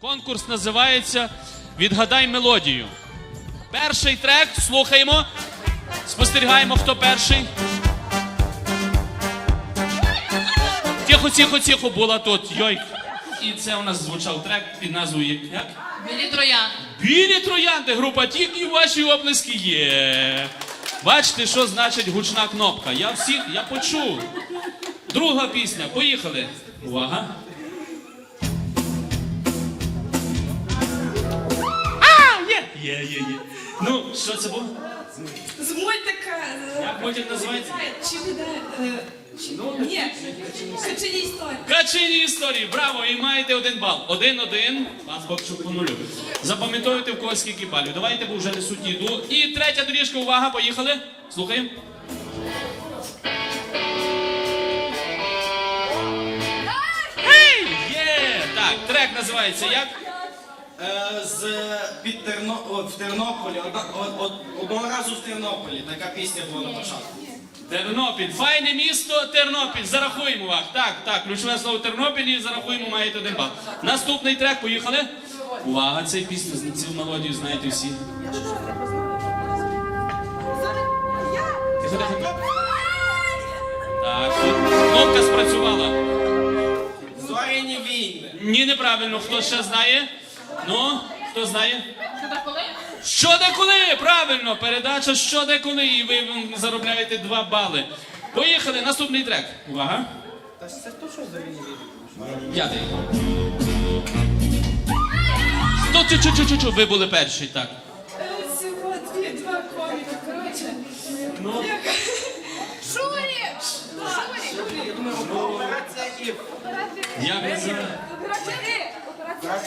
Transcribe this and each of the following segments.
Конкурс називається Відгадай мелодію. Перший трек слухаємо. Спостерігаємо, хто перший. Тихо, тихо, тихо, була тут. Йой. І це у нас звучав трек під назвою як? Білі троян. Білі троянди, група Тік і ваші оплески є. Бачите, що значить гучна кнопка. Я всіх, я почув. Друга пісня. Поїхали. Увага. Є! Є, є. Ну, що це було? З мультика. е, Як мультик називається? Чи буде. е, Ні, качені історії. Качині історії, браво! І маєте один бал. Один-один. Вас поки що по нулю. Запам'ятовуйте в когось скільки балів. Давайте, бо вже несуть їду. І третя доріжка, увага, поїхали. Слухаємо. Гей! Є! Так, трек називається як? Е, з під Терно... в Тернополі. Одного разу в Тернополі. Така пісня була на початку. Тернопіль. Файне місто Тернопіль. Зарахуємо вас. Так, так, ключове слово Тернопіль і зарахуємо, маєте один бал. Наступний трек, поїхали. Увага, цей пісню, цю мелодію знаєте всі. Так, кнопка спрацювала. Зоряні війни. Ні, неправильно. Хто ще знає? Ну, хто знає? Що так коли? Що де коли? Правильно, передача що де коли, і ви заробляєте два бали. Поїхали, наступний трек. Увага. Та це хто що зоряні війни? П'ятий. Ну, чу чу чу чу чу ви були перші, так. Е, Всього дві, два коміка. Коротше. Ну. Шурі! Шурі! Я думаю, операція і Як називається? Операція.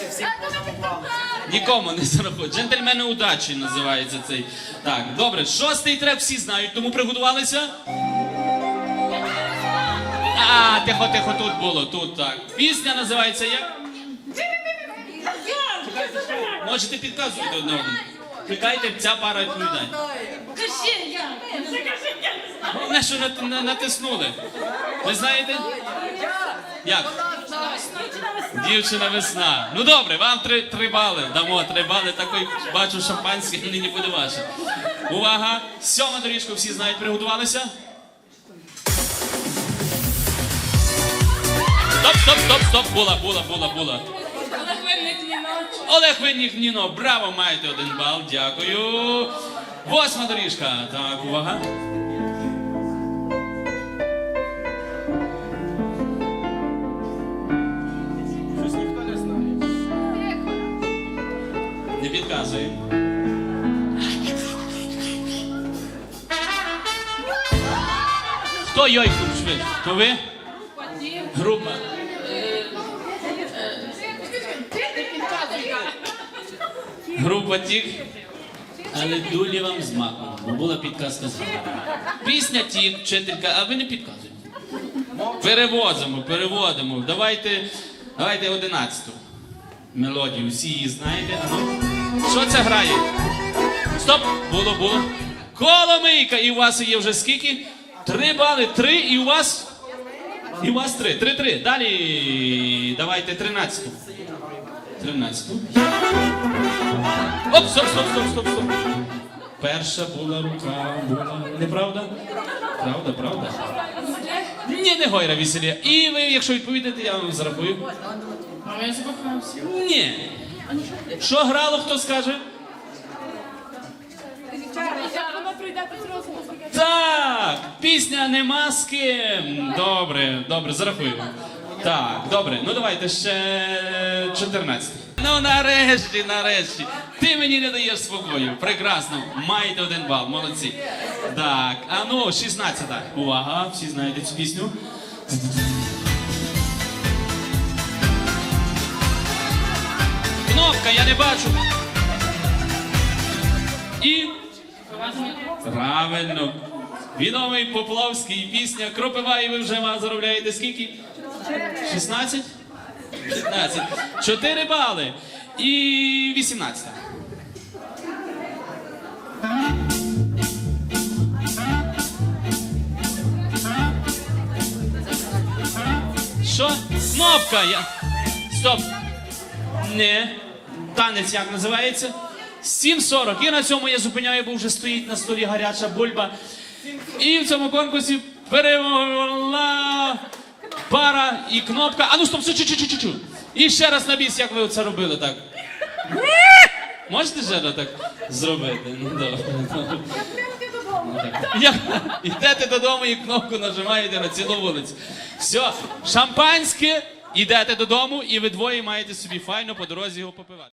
Всіх позабували. Нікому не зарахують. Джентльмени удачі називається цей. Так, добре, шостий трек всі знають, тому приготувалися. А, тихо, тихо, тут було, тут так. Пісня називається як? Можете підказувати одне одному. Чекайте, ця пара відповідає. Кажи я! Головне, що нат- натиснули. Ви знаєте? Як? Дівчина весна. Ну добре, вам три, три бали. Дамо три бали. Такий бачу шампанське нині буде ваше. Увага! Сьома доріжка, всі знають, приготувалися. Стоп, стоп, стоп, стоп. Була, була, була, була. Легвинник Ніноч. Олег Виннік Ніно, браво, маєте один бал. Дякую. Восьма доріжка. Так, увага. Підказує. Хто йойкнув швидше? То ви? Група. Група тік. Але дулі вам з маком, бо була підказка з. Пісня тік, вчителька, а ви не підказуєте. Перевозимо, переводимо. Давайте, давайте одинадцяту мелодію. Всі її знаєте. А ну. Що це грає? Стоп! Було, було. Коломийка! І у вас є вже скільки? Три бали, три, і у вас. І у вас три. Три-три. Далі. Давайте тринадцяту. Тринадцяту. Оп, стоп, стоп, стоп, стоп, стоп. Перша була рука, була. Неправда? Правда, правда? Ні, не гойра веселія. І ви, якщо відповідаєте, я вам зарахую. А я запахався. Ні. Що грало, хто скаже? Так, пісня нема з ким. Добре, добре, зарахуємо. Так, добре, ну давайте ще 14. Ну нарешті, нарешті. Ти мені не даєш спокою. Прекрасно. Маєте один бал, молодці. Так, а ну, 16. Увага, всі знаєте цю пісню. Кнопка, я не бачу. І. Правильно. Відомий Поплавський пісня Кропива, і ви вже ма- заробляєте скільки? 16? 15. 4 бали. І 18. Що? Кнопка. Я... Стоп. Не. Танець як називається? 7.40. І на цьому я зупиняю, бо вже стоїть на столі гаряча бульба. І в цьому конкурсі перемогла пара і кнопка. А ну стоп, чу чу чу чу чу І ще раз на біс, як ви це робили так. Можете ще раз так зробити? Ну добре. добре. Я- Йдете додому і кнопку нажимаєте на цілу вулицю. Все, шампанське, йдете додому, і ви двоє маєте собі файно по дорозі його попивати.